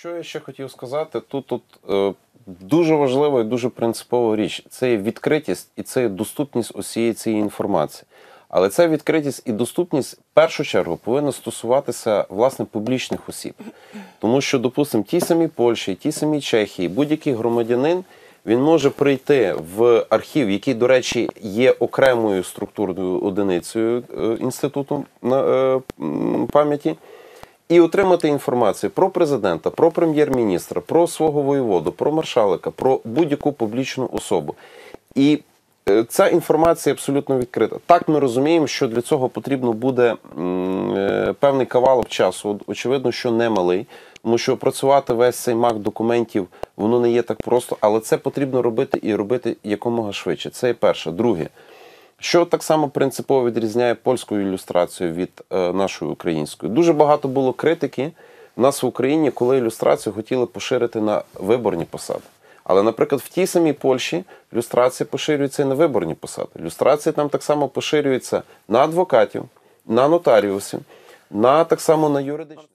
Що я ще хотів сказати? Тут, тут е, дуже важлива і дуже принципова річ це є відкритість і це є доступність усієї цієї інформації. Але ця відкритість і доступність в першу чергу повинна стосуватися власне публічних осіб. Тому що, допустимо, ті самі Польщі, ті самі Чехії, будь-який громадянин він може прийти в архів, який, до речі, є окремою структурною одиницею е, інституту на е, пам'яті, і отримати інформацію про президента, про прем'єр-міністра, про свого воєводу, про маршалика, про будь-яку публічну особу. І е, ця інформація абсолютно відкрита. Так ми розуміємо, що для цього потрібно буде е, певний кавалок часу. Очевидно, що немалий, тому що опрацювати весь цей мак документів воно не є так просто, але це потрібно робити і робити якомога швидше. Це є перше. Друге. Що так само принципово відрізняє польську ілюстрацію від е, нашої української? Дуже багато було критики в нас в Україні, коли ілюстрацію хотіли поширити на виборні посади. Але, наприклад, в тій самій Польщі люстрація поширюється і на виборні посади. Люстрація там так само поширюється на адвокатів, на нотаріусів, на так само на юридичні.